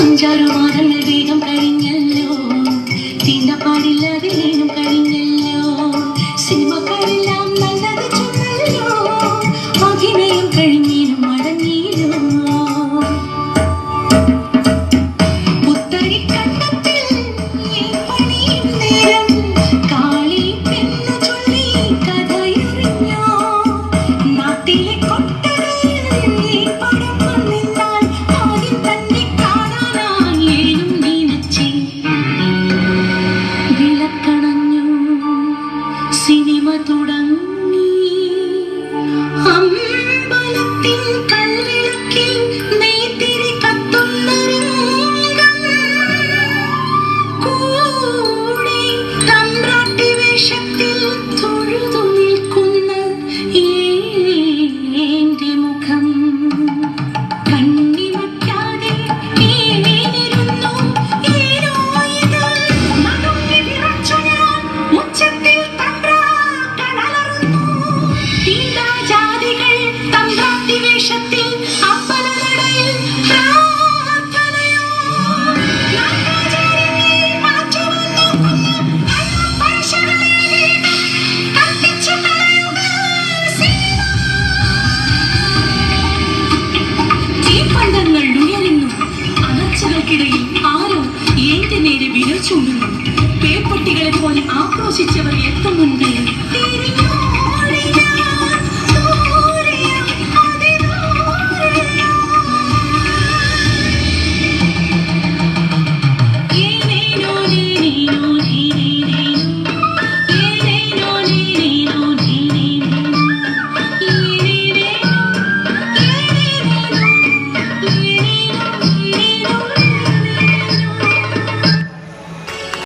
அஞ்சாறு மாதங்கள் ചൂണ്ടുന്നു പേപ്പട്ടികളെ പോലെ ആക്രോശിച്ചവർ എത്തുന്നുണ്ട്